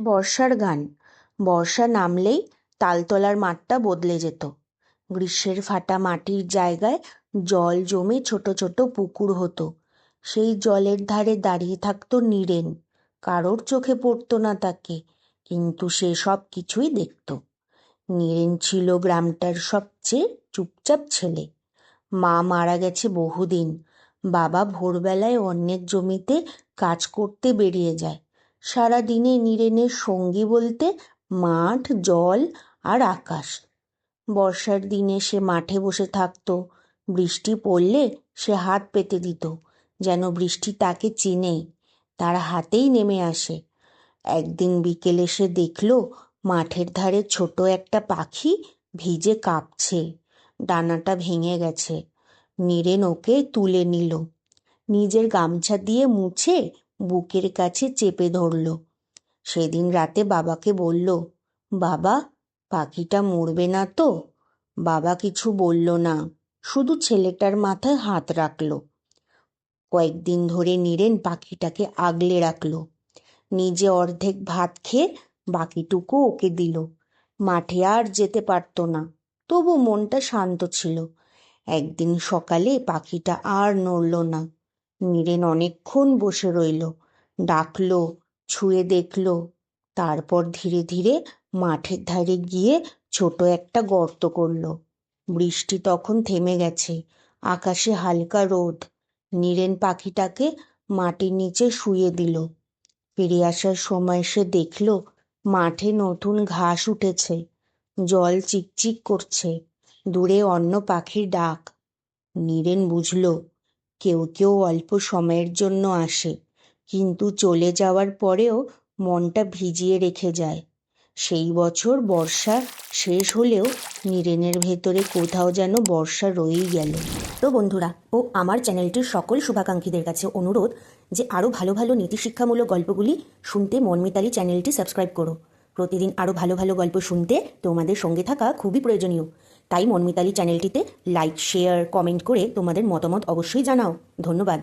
বর্ষার গান। বর্ষা নামলেই তালতলার মাঠটা বদলে যেত। গ্রীষ্মের ফাটা মাটির জায়গায় জল জমে ছোট ছোট পুকুর হতো। সেই জলের ধারে দাঁড়িয়ে থাকতো নীরেন। কারোর চোখে পড়তো না তাকে, কিন্তু সে সব কিছুই দেখত। নীরেন ছিল গ্রামটার সবচেয়ে চুপচাপ ছেলে। মা মারা গেছে বহুদিন। বাবা ভোরবেলায় অন্যের জমিতে কাজ করতে বেরিয়ে যায়। সারা দিনে নীরেনের সঙ্গী বলতে মাঠ, জল আর আকাশ। বর্ষার দিনে সে মাঠে বসে থাকতো। বৃষ্টি পড়লে সে হাত পেতে দিত, যেন বৃষ্টি তাকে চিনে, তার হাতেই নেমে আসে। একদিন বিকেলে সে দেখল, মাঠের ধারে ছোট একটা পাখি ভিজে কাঁপছে, ডানাটা ভেঙে গেছে। নীরেন ওকে তুলে নিল, নিজের গামছা দিয়ে মুছে বুকের কাছে চেপে ধরল। সেদিন রাতে বাবাকে বলল, বাবা, পাখিটা মরবে না তো? বাবা কিছু বলল না, শুধু ছেলেটার মাথায় হাত রাখল। কয়েকদিন ধরে নীরেন পাখিটাকে আগলে রাখল। নিজে অর্ধেক ভাত খেয়ে বাকিটুকু ওকে দিল। মাঠে আর যেতে পারতো না, তবু মনটা শান্ত ছিল। একদিন সকালে পাখিটা আর নড়ল না। নীরেন অনেকক্ষণ বসে রইল। ডাকলো, ছুঁয়ে দেখল। তারপর ধীরে ধীরে মাঠের ধারে গিয়ে ছোট একটা গর্ত করল। বৃষ্টি তখন থেমে গেছে। আকাশে হালকা রোদ। নীরেন পাখিটাকে মাটির নিচে শুয়ে দিল। ফিরে আসার সময় সে দেখল, মাঠে নতুন ঘাস উঠেছে। জল চিকচিক করছে। দূরে অন্য পাখির ডাক। নীরেন বুঝল কেউ কেউ অল্প সময়ের জন্য আসে, কিন্তু চলে যাওয়ার পরেও মনটা ভিজিয়ে রেখে যায়। সেই বছর বর্ষা শেষ হলেও নীরেনের ভেতরে কোথাও যেন বর্ষা রয়েই গেল। তো বন্ধুরা, ও আমার চ্যানেলটির সকল শুভাকাঙ্ক্ষীদের কাছে অনুরোধ যে আরও ভালো ভালো নীতিশিক্ষামূলক গল্পগুলি শুনতে মনমিতালি চ্যানেলটি সাবস্ক্রাইব করো। প্রতিদিন আরও ভালো ভালো গল্প শুনতে তোমাদের সঙ্গে থাকা খুবই প্রয়োজনীয়। তাই মনমিতালি চ্যানেলটিতে লাইক শেয়ার কমেন্ট করে তোমাদের মতামত অবশ্যই জানাও। ধন্যবাদ।